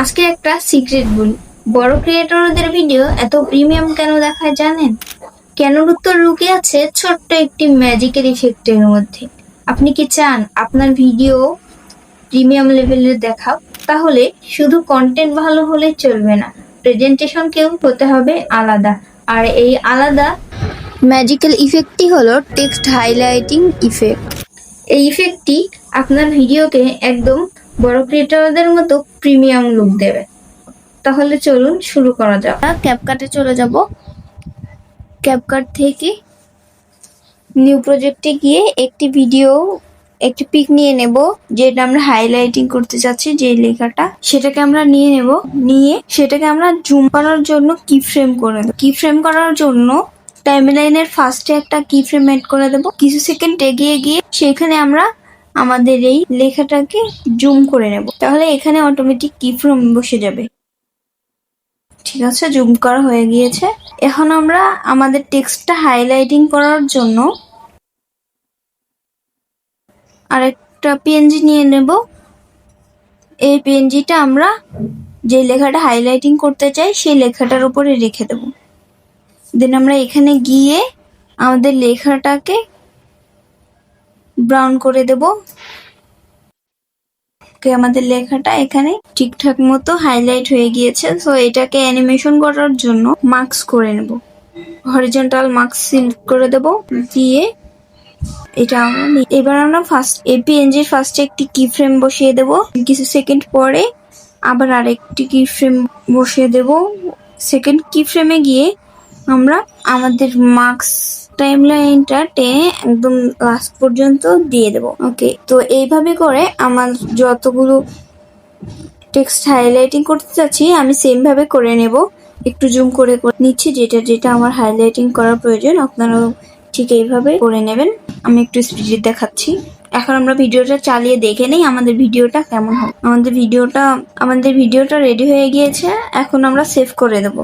আজকে একটা সিক্রেট বলি। বড় ক্রিয়েটরদের ভিডিও এত প্রিমিয়াম কেন দেখায় জানেন? কেন উত্তর লুকিয়ে আছে ছোট্ট একটি ম্যাজিকের ইফেক্টের মধ্যে। আপনি কি চান আপনার ভিডিও প্রিমিয়াম লেভেলের দেখাও? তাহলে শুধু কন্টেন্ট ভালো হলে চলবে না প্রেজেন্টেশন কেউ হতে হবে আলাদা। আর এই আলাদা ম্যাজিক্যাল ইফেক্টটি হলো টেক্সট হাইলাইটিং ইফেক্ট এই ইফেক্টটি আপনার ভিডিওকে একদম বড় ক্রিয়েটরদের মতো প্রিমিয়াম লুক দেবে। তাহলে চলুন শুরু করা যাক। ক্যাপকাটে চলে যাব। ক্যাপকাট থেকে নিউ প্রজেক্টে গিয়ে একটি ভিডিও একটি পিক নিয়ে নেব, যেটা আমরা হাইলাইটিং করতে চাচ্ছি যে লেখাটা। সেটাকে আমরা নিয়ে নেব। নিয়ে সেটাকে আমরা জুম করার জন্য কি ফ্রেম করে দেবো। কি ফ্রেম করার জন্য টাইমলাইনের ফার্স্টে একটা কি ফ্রেম এড করে দেব। কিছু সেকেন্ড এগিয়ে গিয়ে সেখানে আমরা আমাদের এই লেখাটাকে জুম করে নেব। তাহলে এখানে অটোমেটিক কি ফ্রম বসে যাবে। ঠিক আছে, জুম করা হয়ে গিয়েছে। এখন আমরা আমাদের টেক্সটটা হাইলাইটিং করার জন্য আরেকটা পিএনজি নিয়ে নেব। এই পিএনজিটা আমরা যে লেখাটা হাইলাইটিং করতে চাই, সেই লেখাটার উপরে রেখে দেব। দেন আমরা এখানে গিয়ে আমাদের লেখাটাকে ব্রাউন করে দেব। ওকে আমাদের লেখাটা এখানে ঠিকঠাক মতো হাইলাইট হয়ে গিয়েছে। সো এটাকে অ্যানিমেশন করার জন্য মার্কস করে নেব। হরিজন্টাল মার্কস সিলেক্ট করে দেব। দিয়ে এটা এবার আমরা ফার্স্ট এপিএনজির ফার্স্টে একটি কি ফ্রেম বসিয়ে দেব। কিছু সেকেন্ড পরে আবার আরেকটি কি ফ্রেম বসিয়ে দেব। সেকেন্ড কি ফ্রেমে গিয়ে আমরা আমাদের মার্কস টাইম লাইনটা টেনে একদম লাস্ট পর্যন্ত দিয়ে দেব। ওকে তো এইভাবে করে আমার যতগুলো টেক্সট হাইলাইটিং করতে চাচ্ছি, আমি সেম ভাবে করে নেব। একটু জুম করে নিচ্ছি, যেটা যেটা আমার হাইলাইটিং করার প্রয়োজন, আপনারাও ঠিক এইভাবে করে নেবেন। আমি একটু স্পিডে দেখাচ্ছি। এখন আমরা ভিডিওটা চালিয়ে দেখে নেই, আমাদের ভিডিওটা কেমন হবে আমাদের ভিডিওটা আমাদের ভিডিওটা রেডি হয়ে গিয়েছে, এখন আমরা সেভ করে দেবো।